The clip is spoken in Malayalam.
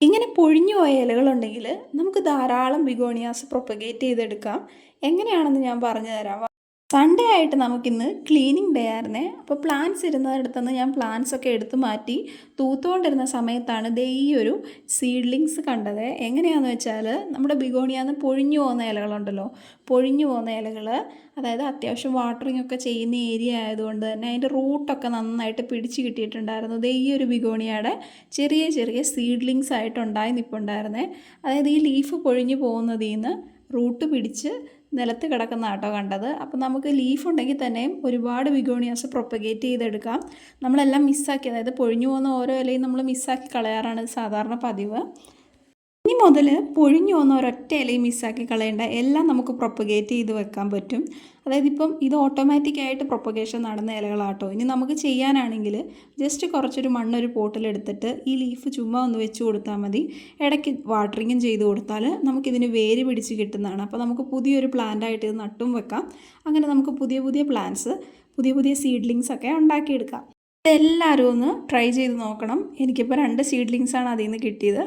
ഇങ്ങനെ പൊഴിഞ്ഞു പോയ ഇലകളുണ്ടെങ്കിൽ നമുക്ക് ധാരാളം ബിഗോണിയാസ് പ്രൊപ്പഗേറ്റ് ചെയ്തെടുക്കാം. എങ്ങനെയാണെന്ന് ഞാൻ പറഞ്ഞു തരാം. സൺഡേ ആയിട്ട് നമുക്കിന്ന് ക്ലീനിങ് ഡേ ആയിരുന്നേ. അപ്പോൾ പ്ലാന്റ്സ് ഇരുന്നിടത്തുനിന്ന് ഞാൻ പ്ലാന്റ്സ് ഒക്കെ എടുത്തു മാറ്റി തൂത്തുകൊണ്ടിരുന്ന സമയത്താണ് ദേ ഈ ഒരു സീഡ്ലിങ്സ് കണ്ടത്. എങ്ങനെയാണെന്ന് വെച്ചാൽ നമ്മുടെ ബിഗോണിയാന്ന് പൊഴിഞ്ഞു പോകുന്ന ഇലകളുണ്ടല്ലോ. പൊഴിഞ്ഞു പോകുന്ന ഇലകൾ അതായത് അത്യാവശ്യം വാട്ടറിങ് ഒക്കെ ചെയ്യുന്ന ഏരിയ ആയതുകൊണ്ട് തന്നെ അതിന്റെ റൂട്ടൊക്കെ നന്നായിട്ട് പിടിച്ചു കിട്ടിയിട്ടുണ്ടായിരുന്നു. ദേ ഈ ഒരു ബിഗോണിയയുടെ ചെറിയ ചെറിയ സീഡ്ലിങ്സ് ആയിട്ട് ഉണ്ടായി നിൽപ്പുണ്ടായിരുന്നേ അതായത് ഈ ലീഫ് പൊഴിഞ്ഞു പോകുന്നതിൽ നിന്ന് റൂട്ട് പിടിച്ച് നിലത്ത് കിടക്കുന്ന ആട്ടോ കണ്ടത്. അപ്പോൾ നമുക്ക് ലീഫ് ഉണ്ടെങ്കിൽ തന്നെയും ഒരുപാട് വിഗോണിയാസ് പ്രൊപ്പഗേറ്റ് ചെയ്തെടുക്കാം. നമ്മളെല്ലാം മിസ്സാക്കി അതായത് പൊഴിഞ്ഞു പോകുന്ന ഓരോ ഇലയും നമ്മൾ മിസ്സാക്കി കളയാറാണ് സാധാരണ പതിവ്. മുതൽ പൊഴിഞ്ഞു പോകുന്ന ഒരൊറ്റ ഇലയും മിസ്സാക്കി കളയേണ്ട എല്ലാം നമുക്ക് പ്രൊപ്പഗേറ്റ് ചെയ്ത് വെക്കാൻ പറ്റും. അതായത് ഇപ്പം ഇത് ഓട്ടോമാറ്റിക്കായിട്ട് പ്രൊപ്പഗേഷൻ നടന്ന ഇലകളാട്ടോ. ഇനി നമുക്ക് ചെയ്യാനാണെങ്കിൽ ജസ്റ്റ് കുറച്ചൊരു മണ്ണൊരു പോട്ടിലെടുത്തിട്ട് ഈ ലീഫ് ചുമ്മാ ഒന്ന് വെച്ച് കൊടുത്താൽ മതി. ഇടയ്ക്ക് വാട്ടറിങ്ങും ചെയ്ത് കൊടുത്താൽ നമുക്കിതിന് വേര് പിടിച്ച് കിട്ടുന്നതാണ്. അപ്പോൾ നമുക്ക് പുതിയൊരു പ്ലാന്റായിട്ട് ഇത് നട്ടും വെക്കാം. അങ്ങനെ നമുക്ക് പുതിയ പുതിയ പ്ലാന്റ്സ് പുതിയ പുതിയ സീഡ്ലിങ്സ് ഒക്കെ ഉണ്ടാക്കിയെടുക്കാം. ഇതെല്ലാവരും ഒന്ന് ട്രൈ ചെയ്ത് നോക്കണം. എനിക്കിപ്പോൾ രണ്ട് സീഡ്ലിങ്സാണ് അതിൽ നിന്ന് കിട്ടിയത്.